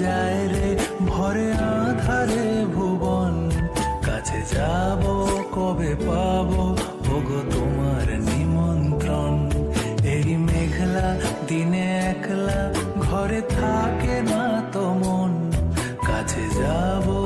যায় রে, ভরে আধারে ভুবন। কাছে যাব, কবে পাবো? ওগো তোমার নিমন্ত্রণ। এই মেঘলা, দিনে একলা, ঘরে থাকে না তো মন। কাছে যাব